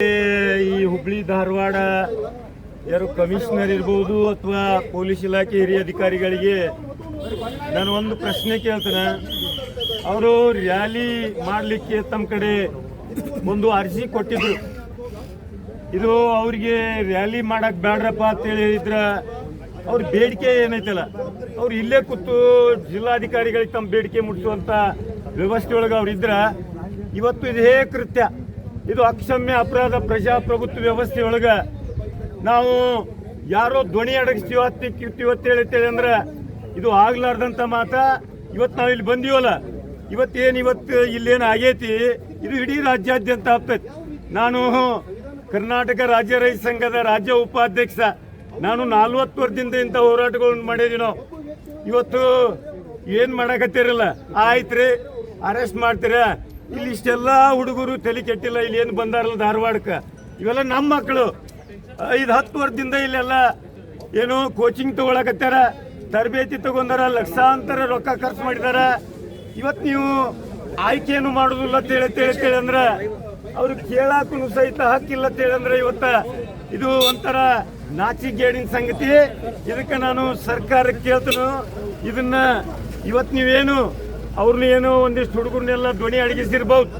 ಈ ಹುಬ್ಳಿ ಧಾರವಾಡ ಯಾರು ಕಮಿಷನರ್ ಇರ್ಬೋದು ಅಥವಾ ಪೊಲೀಸ್ ಇಲಾಖೆ ಹಿರಿಯ ಅಧಿಕಾರಿಗಳಿಗೆ ನಾನು ಒಂದು ಪ್ರಶ್ನೆ ಕೇಳ್ತೇನೆ. ಅವರು ರ್ಯಾಲಿ ಮಾಡಲಿಕ್ಕೆ ತಮ್ಮ ಕಡೆ ಒಂದು ಅರ್ಜಿ ಕೊಟ್ಟಿದ್ರು. ಇದು ಅವ್ರಿಗೆ ರ್ಯಾಲಿ ಮಾಡಕ್ ಬೇಡ್ರಪ್ಪ ಅಂತೇಳಿ ಹೇಳಿದ್ರ ಅವ್ರ ಬೇಡಿಕೆ ಏನೈತಲ್ಲ, ಅವ್ರು ಇಲ್ಲೇ ಕೂತು ಜಿಲ್ಲಾಧಿಕಾರಿಗಳಿಗೆ ತಮ್ಮ ಬೇಡಿಕೆ ಮುಟ್ಟಿಸುವಂತ ವ್ಯವಸ್ಥೆ ಒಳಗೆ ಅವ್ರು ಇದ್ರ ಇವತ್ತು ಇದೇ ಕೃತ್ಯ. ಇದು ಅಕ್ಷಮ್ಯ ಅಪರಾಧ ಪ್ರಜಾಪ್ರಭುತ್ವ ವ್ಯವಸ್ಥೆ ಒಳಗ ನಾವು ಯಾರೋ ಧ್ವನಿ ಅಡಗಿಸ್ತೀವ ಇವತ್ತು ಹೇಳ್ತೇವೆ ಅಂದ್ರೆ ಇದು ಆಗ್ಲಾರ್ದಂತ ಮಾತ. ಇವತ್ತು ನಾವು ಇಲ್ಲಿ ಬಂದೀವಲ್ಲ, ಇವತ್ತೇನು ಇವತ್ತು ಇಲ್ಲೇನು ಆಗೈತಿ, ಇದು ಇಡೀ ರಾಜ್ಯಾದ್ಯಂತ ಆಗ್ತೈತಿ. ನಾನು ಕರ್ನಾಟಕ ರಾಜ್ಯ ರೈತ ಸಂಘದ ರಾಜ್ಯ ಉಪಾಧ್ಯಕ್ಷ. ನಾನು ನಾಲ್ವತ್ತು ವರ್ಷದಿಂದ ಇಂಥ ಹೋರಾಟಗಳನ್ನು ಮಾಡಿದೀನೋ ಇವತ್ತು ಏನ್ ಆಯ್ತು ರೀ ಅರೆಸ್ಟ್ ಮಾಡ್ತೀರ? ಇಲ್ಲಿ ಇಷ್ಟೆಲ್ಲ ಹುಡುಗರು ತಲೆ ಕೆಟ್ಟಿಲ್ಲ, ಇಲ್ಲಿ ಏನು ಬಂದಾರಲ್ಲ ಧಾರವಾಡಕ್ಕೆ? ಇವೆಲ್ಲ ನಮ್ಮ ಮಕ್ಕಳು ಐದು, ಹತ್ತು ವರ್ಷದಿಂದ ಇಲ್ಲೆಲ್ಲ ಏನು ಕೋಚಿಂಗ್ ತಗೊಳಕತ್ತಾರ, ತರಬೇತಿ ತಗೊಂಡಾರ, ಲಕ್ಷಾಂತರ ರೊಕ್ಕ ಖರ್ಚು ಮಾಡಿದಾರ. ಇವತ್ತು ನೀವು ಆಯ್ಕೆಯನ್ನು ಮಾಡೋದಿಲ್ಲ ಅಂತೇಳಿ ತೇಳಿ ಅಂದ್ರೆ ಅವ್ರು ಕೇಳಾಕು ಸಹಿತ ಹಕ್ಕಿಲ್ಲ ಅಂತೇಳಿ ಅಂದ್ರೆ ಇವತ್ತ ಇದು ಒಂಥರ ನಾಚಿಗೇಡಿನ ಸಂಗತಿ. ಇದಕ್ಕೆ ನಾನು ಸರ್ಕಾರಕ್ಕೆ ಕೇಳ್ತನು. ಇದನ್ನ ಇವತ್ತು ನೀವೇನು ಅವ್ರನ್ನ ಏನೋ ಒಂದಿಷ್ಟು ಹುಡುಗರನ್ನೆಲ್ಲ ಧ್ವನಿ ಅಡಗಿಸಿರ್ಬೋದು.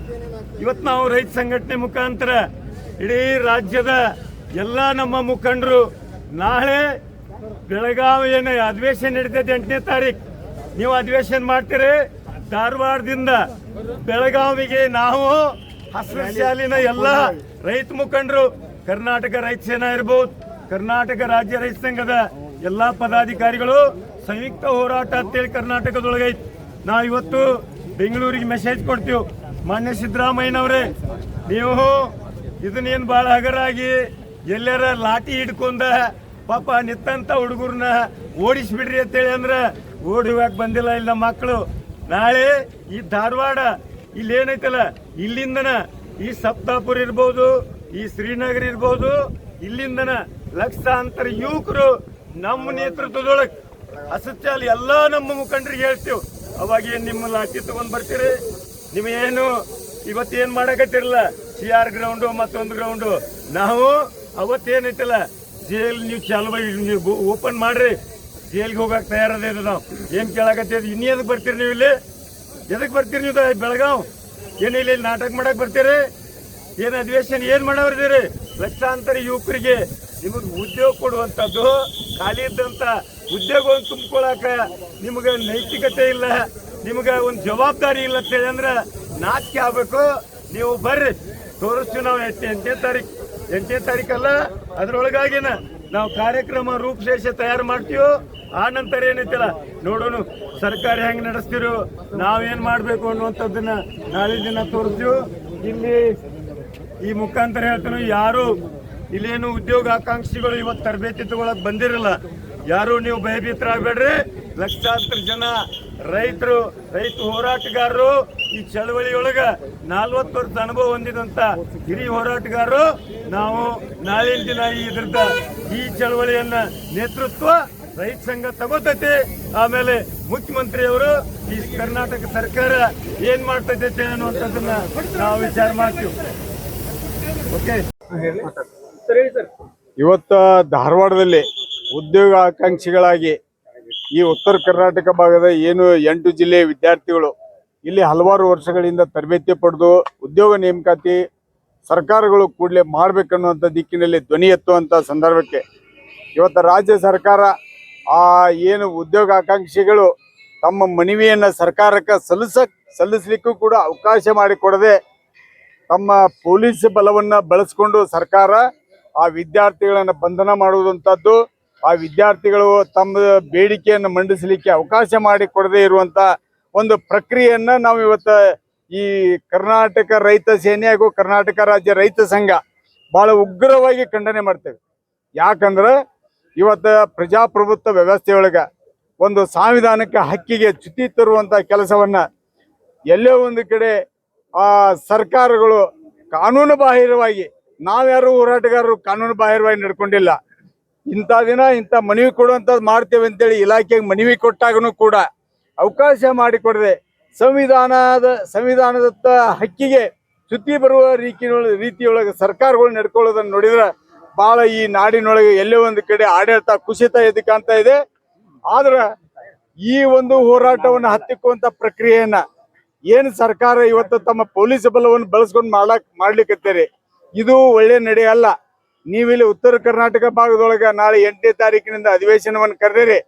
ಇವತ್ತು ನಾವು ರೈತ ಸಂಘಟನೆ ಮುಖಾಂತರ ಇಡೀ ರಾಜ್ಯದ ಎಲ್ಲ ನಮ್ಮ ಮುಖಂಡರು ನಾಳೆ ಬೆಳಗಾವಿ ಏನು ಅಧಿವೇಶನ ನಡೀತೈತೆ ಎಂಟನೇ ತಾರೀಕು ನೀವು ಅಧಿವೇಶನ ಮಾಡ್ತೀರಿ. ಧಾರವಾಡದಿಂದ ಬೆಳಗಾವಿಗೆ ನಾವು ಹಸಿರು ಶಾಲಿನ ಎಲ್ಲ ರೈತ ಮುಖಂಡರು, ಕರ್ನಾಟಕ ರೈತ ಸೇನಾ ಇರ್ಬೋದು, ಕರ್ನಾಟಕ ರಾಜ್ಯ ರೈತ ಸಂಘದ ಎಲ್ಲ ಪದಾಧಿಕಾರಿಗಳು, ಸಂಯುಕ್ತ ಹೋರಾಟ ಅಂತೇಳಿ ಕರ್ನಾಟಕದೊಳಗೈತಿ. ನಾವು ಇವತ್ತು ಬೆಂಗಳೂರಿಗೆ ಮೆಸೇಜ್ ಕೊಡ್ತೀವಿ. ಮಾನ್ಯ ಸಿದ್ದರಾಮಯ್ಯನವರೇ, ನೀವು ಇದನ್ನೇನು ಭಾಳ ಹಗರಾಗಿ ಎಲ್ಲರ ಲಾಠಿ ಹಿಡ್ಕೊಂಡ ಪಾಪ ನಿತ್ತಂತ ಹುಡುಗರನ್ನ ಓಡಿಸ್ಬಿಡ್ರಿ ಅಂತೇಳಿ ಅಂದ್ರೆ ಓಡಿ ಹೋಗಕ್ ಬಂದಿಲ್ಲ ಇಲ್ಲಿ ನಮ್ಮ ಮಕ್ಕಳು. ನಾಳೆ ಈ ಧಾರವಾಡ ಇಲ್ಲಿ ಏನೈತಲ್ಲ ಇಲ್ಲಿಂದನ ಈ ಸಪ್ತಾಪುರ ಇರ್ಬೋದು, ಈ ಶ್ರೀನಗರ ಇರ್ಬೋದು, ಇಲ್ಲಿಂದನ ಲಕ್ಷಾಂತರ ಯುವಕರು ನಮ್ಮ ನೇತೃತ್ವದೊಳಗೆ, ಅಸತ್ಯ ಎಲ್ಲ ನಮ್ಮ ಮುಖಂಡರಿಗೆ ಹೇಳ್ತೇವೆ. ಅವಾಗ ಏನ್ ನಿಮ್ಮ ಲಾಠಿ ತಗೊಂಡ್ ಬರ್ತೀರಿ. ನಿಮಗೇನು ಇವತ್ತೇನ್ ಮಾಡಕತ್ತಿರಲ್ಲ? ಸಿ ಆರ್ ಗ್ರೌಂಡು ಮತ್ತೊಂದು ಗ್ರೌಂಡು ನಾವು ಅವತ್ತೇನೈತಲ್ಲ ಜೇಲ್ ನೀವು ಚಾಲು ನೀವು ಓಪನ್ ಮಾಡ್ರಿ. ಜೇಲ್ಗೆ ಹೋಗಕ್ ತಯಾರದ ನಾವು. ಏನ್ ಕೇಳಕತ್ತದ ಇನ್ನೇದಕ್ಕೆ ಬರ್ತೀರಿ ನೀವು ಇಲ್ಲಿ? ಎದಕ್ ಬರ್ತೀರಿ ನೀವು ಬೆಳಗಾವ್? ಏನ್ ಇಲ್ಲಿ ನಾಟಕ ಮಾಡಕ್ ಬರ್ತೀರಿ? ಏನ್ ಅಧಿವೇಶನ ಏನ್ ಮಾಡವ್ರಿದ್ದೀರಿ ಲಕ್ಷಾಂತರ ಯುವಕರಿಗೆ ನಿಮಗೆ ಉದ್ಯೋಗ ಕೊಡುವಂಥದ್ದು, ಖಾಲಿ ಇದ್ದಂತ ಉದ್ಯೋಗವನ್ನು ತುಂಬಿಕೊಳ್ಳಾಕ ನಿಮಗೆ ನೈತಿಕತೆ ಇಲ್ಲ, ನಿಮಗೆ ಒಂದು ಜವಾಬ್ದಾರಿ ಇಲ್ಲ ಅಂತೇಳಿ ಅಂದ್ರೆ ನಾಚಿಕೆ ಆಗ್ಬೇಕು. ನೀವು ಬರ್ರಿ, ತೋರಿಸ್ತೀವಿ ನಾವು ಎಂಟ, ಎಂಟನೇ ತಾರೀಕು, ಎಂಟನೇ ತಾರೀಕಲ್ಲ, ಅದ್ರೊಳಗಾಗಿನ ನಾವು ಕಾರ್ಯಕ್ರಮ ರೂಪರೇಷ ತಯಾರು ಮಾಡ್ತೀವೋ, ಆ ನಂತರ ಏನೈತಲ್ಲ ನೋಡೋಣ ಸರ್ಕಾರ ಹೆಂಗ್ ನಾವು ನಾವೇನ್ ಮಾಡಬೇಕು ಅನ್ನುವಂಥದ್ದನ್ನ ನಾಳೆ ದಿನ ತೋರಿಸ್ತೀವಿ. ಇಲ್ಲಿ ಈ ಮುಖಾಂತರ ಹೇಳ್ತಾನೆ, ಯಾರು ಇಲ್ಲೇನು ಉದ್ಯೋಗ ಆಕಾಂಕ್ಷಿಗಳು ಇವತ್ತು ತರಬೇತಿ ತಗೊಳಕ್ ಬಂದಿರಲ್ಲ ಯಾರು ನೀವು ಭಯಭೀತರಾಗಬೇಡ್ರಿ ಲಕ್ಷಾಂತರ ಜನ ರೈತರು ರೈತ ಹೋರಾಟಗಾರರು ಈ ಚಳವಳಿಯೊಳಗ ನಲ್ವತ್ತು ವರ್ಷ ಅನುಭವ ಹೊಂದಿದಂತ ಹಿರಿಯ ಹೋರಾಟಗಾರರು ನಾವು ನಾಳಿನ ದಿನ ಈ ಇದ್ರದ ಈ ಚಳವಳಿಯನ್ನ ನೇತೃತ್ವ ರೈತ ಸಂಘ ತಗೋತೈತಿ. ಆಮೇಲೆ ಮುಖ್ಯಮಂತ್ರಿಯವರು ಈ ಕರ್ನಾಟಕ ಸರ್ಕಾರ ಏನ್ ಮಾಡ್ತೈತೆ ಅನ್ನುವಂಥದ್ದನ್ನ ನಾವು ವಿಚಾರ ಮಾಡ್ತೀವಿ. ಓಕೆ ಇವತ್ತು ಧಾರವಾಡದಲ್ಲಿ ಉದ್ಯೋಗ ಆಕಾಂಕ್ಷಿಗಳಾಗಿ ಈ ಉತ್ತರ ಕರ್ನಾಟಕ ಭಾಗದ ಏನು ಎಂಟು ಜಿಲ್ಲೆಯ ವಿದ್ಯಾರ್ಥಿಗಳು ಇಲ್ಲಿ ಹಲವಾರು ವರ್ಷಗಳಿಂದ ತರಬೇತಿ ಪಡೆದು ಉದ್ಯೋಗ ನೇಮಕಾತಿ ಸರ್ಕಾರಗಳು ಕೂಡಲೇ ಮಾಡಬೇಕನ್ನುವಂಥ ದಿಕ್ಕಿನಲ್ಲಿ ಧ್ವನಿ ಎತ್ತುವಂಥ ಸಂದರ್ಭಕ್ಕೆ ಇವತ್ತು ರಾಜ್ಯ ಸರ್ಕಾರ ಆ ಏನು ಉದ್ಯೋಗ ಆಕಾಂಕ್ಷಿಗಳು ತಮ್ಮ ಮನವಿಯನ್ನು ಸರ್ಕಾರಕ್ಕೆ ಸಲ್ಲಿಸ ಸಲ್ಲಿಸಲಿಕ್ಕೂ ಕೂಡ ಅವಕಾಶ ಮಾಡಿಕೊಡದೆ ತಮ್ಮ ಪೊಲೀಸ್ ಬಲವನ್ನ ಬಳಸ್ಕೊಂಡು ಸರ್ಕಾರ ಆ ವಿದ್ಯಾರ್ಥಿಗಳನ್ನು ಬಂಧನ ಮಾಡುವಂತದ್ದು ಆ ವಿದ್ಯಾರ್ಥಿಗಳು ತಮ್ಮ ಬೇಡಿಕೆಯನ್ನು ಮಂಡಿಸಲಿಕ್ಕೆ ಅವಕಾಶ ಮಾಡಿ ಕೊಡದೇ ಇರುವಂತ ಒಂದು ಪ್ರಕ್ರಿಯೆಯನ್ನು ನಾವು ಇವತ್ತ ಈ ಕರ್ನಾಟಕ ರೈತ ಸೇನೆ ಹಾಗೂ ಕರ್ನಾಟಕ ರಾಜ್ಯ ರೈತ ಸಂಘ ಬಹಳ ಉಗ್ರವಾಗಿ ಖಂಡನೆ ಮಾಡ್ತೇವೆ. ಯಾಕಂದ್ರೆ ಇವತ್ತ ಪ್ರಜಾಪ್ರಭುತ್ವ ವ್ಯವಸ್ಥೆಯೊಳಗ ಒಂದು ಸಾಂವಿಧಾನಿಕ ಹಕ್ಕಿಗೆ ಚ್ಯುತಿ ತರುವಂತ ಕೆಲಸವನ್ನ ಎಲ್ಲೋ ಒಂದು ಕಡೆ ಆ ಸರ್ಕಾರಗಳು ಕಾನೂನು ಬಾಹಿರವಾಗಿ ನಾವ್ಯಾರು ಹೋರಾಟಗಾರರು ಕಾನೂನು ಬಾಹಿರವಾಗಿ ನಡ್ಕೊಂಡಿಲ್ಲ. ಇಂಥ ದಿನ ಇಂಥ ಮನವಿ ಕೊಡುವಂಥದ್ದು ಮಾಡ್ತೇವೆ ಅಂತೇಳಿ ಇಲಾಖೆಗೆ ಮನವಿ ಕೊಟ್ಟಾಗನು ಕೂಡ ಅವಕಾಶ ಮಾಡಿಕೊಡದೆ ಸಂವಿಧಾನದ, ಸಂವಿಧಾನದತ್ತ ಹಕ್ಕಿಗೆ ಚ್ಯುತಿ ಬರುವ ರೀತಿಯೊಳಗೆ ರೀತಿಯೊಳಗೆ ಸರ್ಕಾರಗಳು ನಡ್ಕೊಳ್ಳೋದನ್ನು ನೋಡಿದ್ರೆ ಬಹಳ ಈ ನಾಡಿನೊಳಗೆ ಎಲ್ಲೋ ಒಂದು ಕಡೆ ಆಡಳಿತ ಕುಸಿತ ಎದ್ದು ಕಾಣ್ತಾ ಇದೆ. ಆದ್ರೆ ಈ ಒಂದು ಹೋರಾಟವನ್ನು ಹತ್ತಿಕ್ಕುವಂತ ಪ್ರಕ್ರಿಯೆಯನ್ನ ಏನು ಸರ್ಕಾರ ಇವತ್ತು ತಮ್ಮ ಪೊಲೀಸ್ ಬಲವನ್ನು ಬಳಸ್ಕೊಂಡು ಮಾಡ್ಲಾಕ್ ಮಾಡ್ಲಿಕ್ಕೆ ಇದು ಒಳ್ಳೆ ನಡೆ ಅಲ್ಲ ನೀವಿಲ್ಲಿ ಉತ್ತರ ಕರ್ನಾಟಕ ಭಾಗದೊಳಗ ನಾಳೆ ಎಂಟನೇ ತಾರೀಕಿನಿಂದ ಅಧಿವೇಶನವನ್ನು ಕರೆದಿರಿ.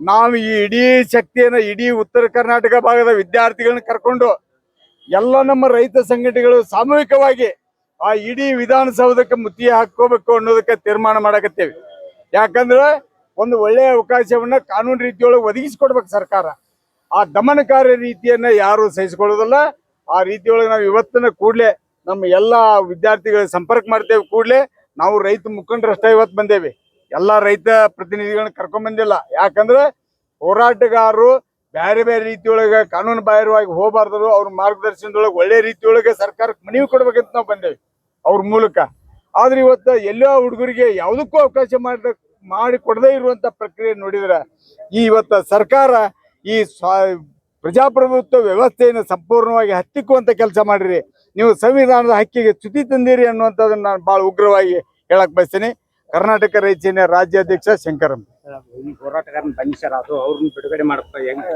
ನಾವು ಈ ಇಡೀ ಶಕ್ತಿಯನ್ನ ಇಡೀ ಉತ್ತರ ಕರ್ನಾಟಕ ಭಾಗದ ವಿದ್ಯಾರ್ಥಿಗಳನ್ನ ಕರ್ಕೊಂಡು ಎಲ್ಲ ನಮ್ಮ ರೈತ ಸಂಘಟನೆಗಳು ಸಾಮೂಹಿಕವಾಗಿ ಆ ಇಡೀ ವಿಧಾನಸೌಧಕ್ಕೆ ಮುತ್ತಿಗೆ ಹಾಕೋಬೇಕು ಅನ್ನೋದಕ್ಕೆ ತೀರ್ಮಾನ ಮಾಡಕತ್ತೇವೆ. ಯಾಕಂದ್ರೆ ಒಂದು ಒಳ್ಳೆಯ ಅವಕಾಶವನ್ನ ಕಾನೂನು ರೀತಿಯೊಳಗೆ ಒದಗಿಸಿಕೊಡ್ಬೇಕು ಸರ್ಕಾರ. ಆ ದಮನಕಾರಿ ರೀತಿಯನ್ನ ಯಾರು ಸಹಿಸಿಕೊಳ್ಳೋದಲ್ಲ. ಆ ರೀತಿಯೊಳಗೆ ನಾವು ಇವತ್ತಿನ ಕೂಡಲೇ ನಮ್ಮ ಎಲ್ಲ ವಿದ್ಯಾರ್ಥಿಗಳ ಸಂಪರ್ಕ ಮಾಡ್ತೇವೆ ಕೂಡಲೇ. ನಾವು ರೈತ ಮುಖಂಡರಷ್ಟೇ ಇವತ್ತು ಬಂದೇವಿ. ಎಲ್ಲ ರೈತ ಪ್ರತಿನಿಧಿಗಳನ್ನ ಕರ್ಕೊಂಡ್ ಬಂದಿಲ್ಲ. ಯಾಕಂದ್ರೆ ಹೋರಾಟಗಾರರು ಬೇರೆ ಬೇರೆ ರೀತಿಯೊಳಗೆ ಕಾನೂನು ಬಾಹಿರವಾಗಿ ಹೋಗಬಾರ್ದು ಅವ್ರ ಮಾರ್ಗದರ್ಶನದೊಳಗೆ ಒಳ್ಳೆ ರೀತಿಯೊಳಗೆ ಸರ್ಕಾರಕ್ಕೆ ಮನವಿ ಕೊಡ್ಬೇಕಂತ ನಾವು ಬಂದೇವಿ ಅವ್ರ ಮೂಲಕ. ಆದ್ರೆ ಇವತ್ತು ಎಲ್ಲೋ ಹುಡುಗರಿಗೆ ಯಾವುದಕ್ಕೂ ಅವಕಾಶ ಮಾಡಿದ ಮಾಡಿ ಕೊಡದೇ ಇರುವಂತ ಪ್ರಕ್ರಿಯೆ ನೋಡಿದ್ರೆ ಈ ಇವತ್ತು ಸರ್ಕಾರ ಈ ಸ್ವ ಪ್ರಜಾಪ್ರಭುತ್ವ ವ್ಯವಸ್ಥೆಯನ್ನು ಸಂಪೂರ್ಣವಾಗಿ ಹತ್ತಿಕ್ಕುವಂತ ಕೆಲಸ ಮಾಡಿರಿ. ನೀವು ಸಂವಿಧಾನದ ಹಕ್ಕಿಗೆ ಚ್ಯುತಿ ತಂದಿರಿ ಅನ್ನುವಂಥದ್ದನ್ನು ನಾನು ಬಹಳ ಉಗ್ರವಾಗಿ ಹೇಳಕ್ ಬಯಸ್ತೀನಿ. ಕರ್ನಾಟಕ ರೈತ ರಾಜ್ಯಾಧ್ಯಕ್ಷ ಶಂಕರಂ ಸರ್ ಹೋರಾಟಗಾರನ ಬಂಧಿಸರ ಅದು ಅವ್ರನ್ನ ಬಿಡುಗಡೆ ಮಾಡ್ತಾ ಹೆಂಗ?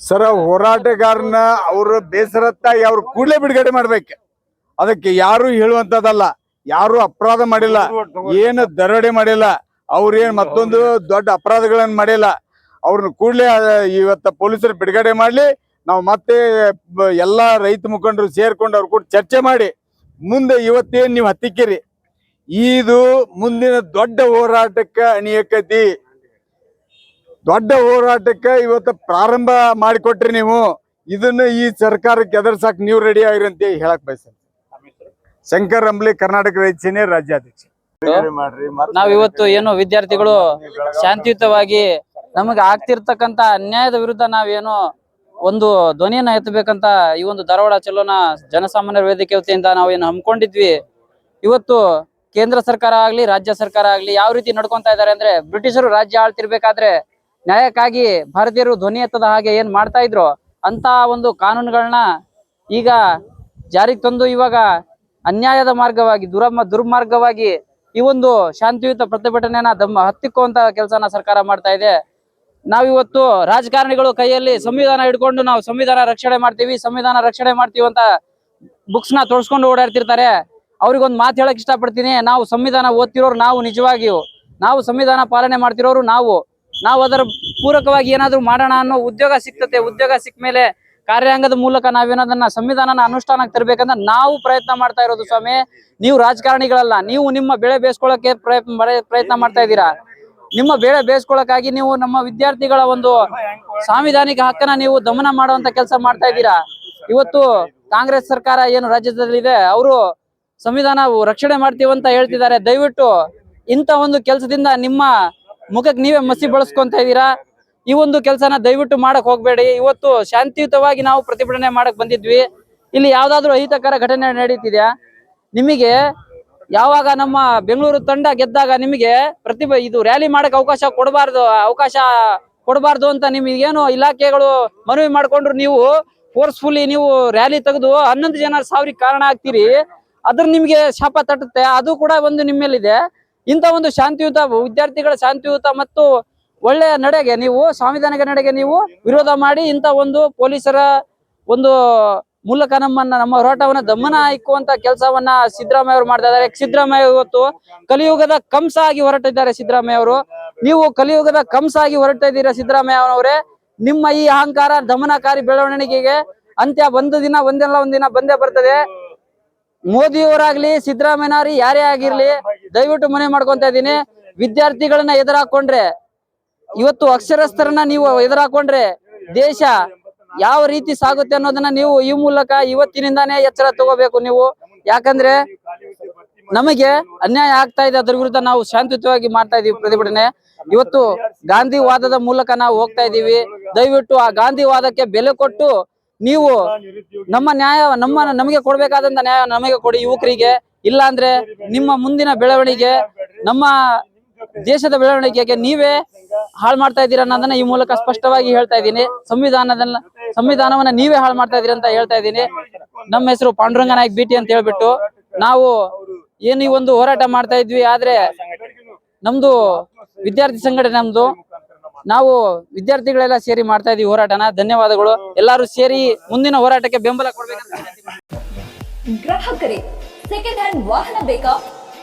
ಸರ ಹೋರಾಟಗಾರನ ಅವರು ಬೇಸರತ್ತಾಗಿ ಅವ್ರು ಕೂಡಲೇ ಬಿಡುಗಡೆ ಮಾಡ್ಬೇಕು. ಅದಕ್ಕೆ ಯಾರು ಹೇಳುವಂತದಲ್ಲ ಯಾರು ಅಪರಾಧ ಮಾಡಿಲ್ಲ ಏನು ದರೋಡೆ ಮಾಡಿಲ್ಲ ಅವ್ರೇನ್ ಮತ್ತೊಂದು ದೊಡ್ಡ ಅಪರಾಧಗಳನ್ನ ಮಾಡಿಲ್ಲ. ಅವ್ರನ್ನ ಕೂಡಲೇ ಇವತ್ತ ಪೊಲೀಸರು ಬಿಡುಗಡೆ ಮಾಡ್ಲಿ. ನಾವು ಮತ್ತೆ ಎಲ್ಲ ರೈತ ಮುಖಂಡರು ಸೇರ್ಕೊಂಡು ಅವ್ರ ಕೂಡ ಚರ್ಚೆ ಮಾಡಿ. ಮುಂದೆ ಇವತ್ತೇನು ನೀವು ಹತ್ತಿಕ್ಕಿರಿ? ಇದು ಮುಂದಿನ ದೊಡ್ಡ ಹೋರಾಟಕ್ಕೆ ಅಣಿಯಕತಿ ದೊಡ್ಡ ಹೋರಾಟಕ್ಕೆ ಇವತ್ತು ಪ್ರಾರಂಭ ಮಾಡಿಕೊಟ್ರಿ ನೀವು. ಇದನ್ನ ಈ ಸರ್ಕಾರಕ್ಕೆ ಎದುರ್ಸಾಕ್ ನೀವು ರೆಡಿ ಆಗಿರಿ ಅಂತ ಹೇಳಕ್ ಬಯಸ್ತೀನಿ. ಶಂಕರ್ ಅಂಬ್ಲಿ, ಕರ್ನಾಟಕ ರೈತ ಸೇನೆ ರಾಜ್ಯಾಧ್ಯಕ್ಷ. ನಾವಿವತ್ತು ಏನು ವಿದ್ಯಾರ್ಥಿಗಳು ಶಾಂತಿಯುತವಾಗಿ ನಮಗೆ ಆಗ್ತಿರ್ತಕ್ಕಂತ ಅನ್ಯಾಯದ ವಿರುದ್ಧ ನಾವೇನು ಒಂದು ಧ್ವನಿಯನ್ನ ಎತ್ತಬೇಕಂತ ಈ ಒಂದು ಧಾರವಾಡ ಚಲೋನ ಜನಸಾಮಾನ್ಯರ ವೇದಿಕೆ ವತಿಯಿಂದ ನಾವೇನು ಹಮ್ಮಿಕೊಂಡಿದ್ವಿ. ಇವತ್ತು ಕೇಂದ್ರ ಸರ್ಕಾರ ಆಗ್ಲಿ, ರಾಜ್ಯ ಸರ್ಕಾರ ಆಗ್ಲಿ ಯಾವ ರೀತಿ ನಡ್ಕೊಂತ ಇದಾರೆ ಅಂದ್ರೆ ಬ್ರಿಟಿಷರು ರಾಜ್ಯ ಆಳ್ತಿರ್ಬೇಕಾದ್ರೆ ನ್ಯಾಯಕ್ಕಾಗಿ ಭಾರತೀಯರು ಧ್ವನಿ ಎತ್ತದ ಹಾಗೆ ಏನ್ ಮಾಡ್ತಾ ಇದ್ರು? ಅಂತ ಒಂದು ಕಾನೂನುಗಳನ್ನ ಈಗ ಜಾರಿಗೆ ತಂದು ಇವಾಗ ಅನ್ಯಾಯದ ಮಾರ್ಗವಾಗಿ ದುರ ದುರ್ಮಾರ್ಗವಾಗಿ ಈ ಒಂದು ಶಾಂತಿಯುತ ಪ್ರತಿಭಟನೆಯನ್ನ ದಮ್ಮ ಹತ್ತಿಕ್ಕುವಂತ ಕೆಲಸನ ಸರ್ಕಾರ ಮಾಡ್ತಾ ಇದೆ. ನಾವಿವತ್ತು ರಾಜಕಾರಣಿಗಳು ಕೈಯಲ್ಲಿ ಸಂವಿಧಾನ ಹಿಡ್ಕೊಂಡು ನಾವು ಸಂವಿಧಾನ ರಕ್ಷಣೆ ಮಾಡ್ತೀವಿ, ಸಂವಿಧಾನ ರಕ್ಷಣೆ ಮಾಡ್ತೀವಿ ಅಂತ ಬುಕ್ಸ್ನ ತೋರಿಸ್ಕೊಂಡು ಓಡಾಡ್ತಿರ್ತಾರೆ. ಅವ್ರಿಗೊಂದು ಮಾತು ಹೇಳಕ್ ಇಷ್ಟಪಡ್ತೀನಿ. ನಾವು ಸಂವಿಧಾನ ಓದ್ತಿರೋರು ನಾವು ನಿಜವಾಗಿಯೂ. ನಾವು ಸಂವಿಧಾನ ಪಾಲನೆ ಮಾಡ್ತಿರೋರು ನಾವು. ನಾವು ಅದರ ಪೂರಕವಾಗಿ ಏನಾದರೂ ಮಾಡೋಣ ಅನ್ನೋ ಉದ್ಯೋಗ ಸಿಕ್ತತೆ. ಉದ್ಯೋಗ ಸಿಕ್ಕ ಮೇಲೆ ಕಾರ್ಯಾಂಗದ ಮೂಲಕ ನಾವೇನದನ್ನ ಸಂವಿಧಾನನ ಅನುಷ್ಠಾನಕ್ಕೆ ತರಬೇಕಂತ ನಾವು ಪ್ರಯತ್ನ ಮಾಡ್ತಾ ಇರೋದು ಸ್ವಾಮಿ. ನೀವು ರಾಜಕಾರಣಿಗಳಲ್ಲ, ನೀವು ನಿಮ್ಮ ಬೆಳೆ ಬೇಸ್ಕೊಳ್ಳೋಕೆ ಪ್ರಯತ್ನ ಪ್ರಯತ್ನ ಮಾಡ್ತಾ ಇದ್ದೀರಾ? ನಿಮ್ಮ ಬೇಳೆ ಬೇಯಿಸ್ಕೊಳ್ಳಕ್ಕಾಗಿ ನೀವು ನಮ್ಮ ವಿದ್ಯಾರ್ಥಿಗಳ ಒಂದು ಸಾಂವಿಧಾನಿಕ ಹಕ್ಕನ್ನ ನೀವು ದಮನ ಮಾಡುವಂತ ಕೆಲಸ ಮಾಡ್ತಾ ಇದ್ದೀರಾ? ಇವತ್ತು ಕಾಂಗ್ರೆಸ್ ಸರ್ಕಾರ ಏನು ರಾಜ್ಯದಲ್ಲಿದೆ, ಅವರು ಸಂವಿಧಾನ ರಕ್ಷಣೆ ಮಾಡ್ತೀವಿ ಅಂತ ಹೇಳ್ತಿದ್ದಾರೆ. ದಯವಿಟ್ಟು ಇಂಥ ಒಂದು ಕೆಲಸದಿಂದ ನಿಮ್ಮ ಮುಖಕ್ಕೆ ನೀವೇ ಮಸಿ ಬಳಸ್ಕೊಂತ ಇದ್ದೀರಾ? ಈ ಒಂದು ಕೆಲಸನ ದಯವಿಟ್ಟು ಮಾಡಕ್ ಹೋಗ್ಬೇಡಿ. ಇವತ್ತು ಶಾಂತಿಯುತವಾಗಿ ನಾವು ಪ್ರತಿಭಟನೆ ಮಾಡಕ್ ಬಂದಿದ್ವಿ. ಇಲ್ಲಿ ಯಾವ್ದಾದ್ರು ಅಹಿತಕರ ಘಟನೆ ನಡೀತಿದ್ಯಾ? ನಿಮಗೆ ಯಾವಾಗ ನಮ್ಮ ಬೆಂಗಳೂರು ತಂಡ ಗೆದ್ದಾಗ ನಿಮಗೆ ಪ್ರತಿಭೆ ಇದು ರ್ಯಾಲಿ ಮಾಡಕ್ ಅವಕಾಶ ಕೊಡಬಾರ್ದು ಅವಕಾಶ ಕೊಡಬಾರ್ದು ಅಂತ ನಿಮಗೇನು ಇಲಾಖೆಗಳು ಮನವಿ ಮಾಡ್ಕೊಂಡ್ರು ನೀವು ಫೋರ್ಸ್ಫುಲ್ಲಿ ನೀವು ರ್ಯಾಲಿ ತೆಗೆದು ಹನ್ನೊಂದು ಜನ ಸಾವಿರಕ್ಕೆ ಕಾರಣ ಆಗ್ತೀರಿ. ಅದ್ರ ನಿಮಗೆ ಶಾಪ ತಟ್ಟುತ್ತೆ, ಅದು ಕೂಡ ಒಂದು ನಿಮ್ಮ ಮೇಲಿದೆ ಇಂಥ ಒಂದು ಶಾಂತಿಯುತ ವಿದ್ಯಾರ್ಥಿಗಳ ಶಾಂತಿಯುತ ಮತ್ತು ಒಳ್ಳೆಯ ನಡೆಗೆ ನೀವು ಸಾಂವಿಧಾನಿಕ ನಡೆಗೆ ನೀವು ವಿರೋಧ ಮಾಡಿ ಇಂಥ ಒಂದು ಪೊಲೀಸರ ಒಂದು ಮೂಲಕ ನಮ್ಮನ್ನ, ನಮ್ಮ ಹೋರಾಟವನ್ನ ದಮನ ಇಕ್ಕುವಂತ ಕೆಲಸವನ್ನ ಸಿದ್ದರಾಮಯ್ಯ ಅವರು ಮಾಡ್ತಾ ಇದ್ದಾರೆ. ಸಿದ್ದರಾಮಯ್ಯ ಇವತ್ತು ಕಲಿಯುಗದ ಕಂಸ ಆಗಿ ಹೊರಟಿದ್ದಾರೆ ಸಿದ್ದರಾಮಯ್ಯ ಅವರು. ನೀವು ಕಲಿಯುಗದ ಕಂಸ ಆಗಿ ಹೊರಟ ಸಿದ್ದರಾಮಯ್ಯ ಅವರವರೇ ನಿಮ್ಮ ಈ ಅಹಂಕಾರ ದಮನಕಾರಿ ಬೆಳವಣಿಗೆಗೆ ಅಂತ್ಯ ಒಂದು ದಿನ ಒಂದಿನಲ್ಲ ಒಂದಿನ ಬಂದೇ ಬರ್ತದೆ. ಮೋದಿಯವರಾಗ್ಲಿ ಸಿದ್ದರಾಮಯ್ಯನವ್ರಿ ಯಾರೇ ಆಗಿರ್ಲಿ, ದಯವಿಟ್ಟು ಮನೆ ಮಾಡ್ಕೊಂತ ಇದ್ದೀನಿ. ವಿದ್ಯಾರ್ಥಿಗಳನ್ನ ಎದುರಾಕೊಂಡ್ರೆ, ಇವತ್ತು ಅಕ್ಷರಸ್ಥರನ್ನ ನೀವು ಎದುರಾಕೊಂಡ್ರೆ, ದೇಶ ಯಾವ ರೀತಿ ಸಾಗುತ್ತೆ ಅನ್ನೋದನ್ನ ನೀವು ಈ ಮೂಲಕ ಇವತ್ತಿನಿಂದಾನೇ ಎಚ್ಚರ ತಗೋಬೇಕು ನೀವು. ಯಾಕಂದ್ರೆ ನಮಗೆ ಅನ್ಯಾಯ ಆಗ್ತಾ ಇದೆ, ಅದ್ರ ವಿರುದ್ಧ ನಾವು ಶಾಂತಿಯುತವಾಗಿ ಮಾಡ್ತಾ ಇದೀವಿ ಪ್ರತಿಭಟನೆ. ಇವತ್ತು ಗಾಂಧಿವಾದದ ಮೂಲಕ ನಾವು ಹೋಗ್ತಾ ಇದೀವಿ. ದಯವಿಟ್ಟು ಆ ಗಾಂಧಿವಾದಕ್ಕೆ ಬೆಲೆ ಕೊಟ್ಟು ನೀವು ನಮ್ಮ ನ್ಯಾಯ, ನಮ್ಮ ನಮಗೆ ಕೊಡ್ಬೇಕಾದಂತ ನ್ಯಾಯ ನಮಗೆ ಕೊಡಿ ಯುವಕರಿಗೆ. ಇಲ್ಲಾಂದ್ರೆ ನಿಮ್ಮ ಮುಂದಿನ ಬೆಳವಣಿಗೆ, ನಮ್ಮ ದೇಶದ ಬೆಳವಣಿಗೆಗೆ ನೀವೇ ಹಾಳು ಮಾಡ್ತಾ ಇದ್ದೀರಾ ಅನ್ನೋದನ್ನ ಈ ಮೂಲಕ ಸ್ಪಷ್ಟವಾಗಿ ಹೇಳ್ತಾ ಇದ್ದೀನಿ. ಸಂವಿಧಾನದನ್ನ ಸಂವಿಧಾನವನ್ನ ನೀವೇ ಹಾಳು ಮಾಡ್ತಾ ಇದ್ದೀರಿ ಅಂತ ಹೇಳ್ತಾ ಇದ್ದೀನಿ. ನಮ್ಮ ಹೆಸರು ಪಾಂಡುರಂಗ ನಾಯಕ್ ಬಿಟಿ ಅಂತ ಹೇಳ್ಬಿಟ್ಟು ನಾವು ಏನು ಈ ಒಂದು ಹೋರಾಟ ಮಾಡ್ತಾ ಇದ್ವಿ ಆದ್ರೆ ನಮ್ದು ವಿದ್ಯಾರ್ಥಿ ಸಂಘಟನೆ ನಮ್ದು. ನಾವು ವಿದ್ಯಾರ್ಥಿಗಳೆಲ್ಲ ಸೇರಿ ಮಾಡ್ತಾ ಇದೀವಿ ಹೋರಾಟನ. ಧನ್ಯವಾದಗಳು. ಎಲ್ಲಾರು ಸೇರಿ ಮುಂದಿನ ಹೋರಾಟಕ್ಕೆ ಬೆಂಬಲ ಕೊಡ್ಬೇಕಂತ. ಗ್ರಾಹಕರೇ, ಸೆಕೆಂಡ್ ಹ್ಯಾಂಡ್ ವಾಹನ ಬೇಕಾ?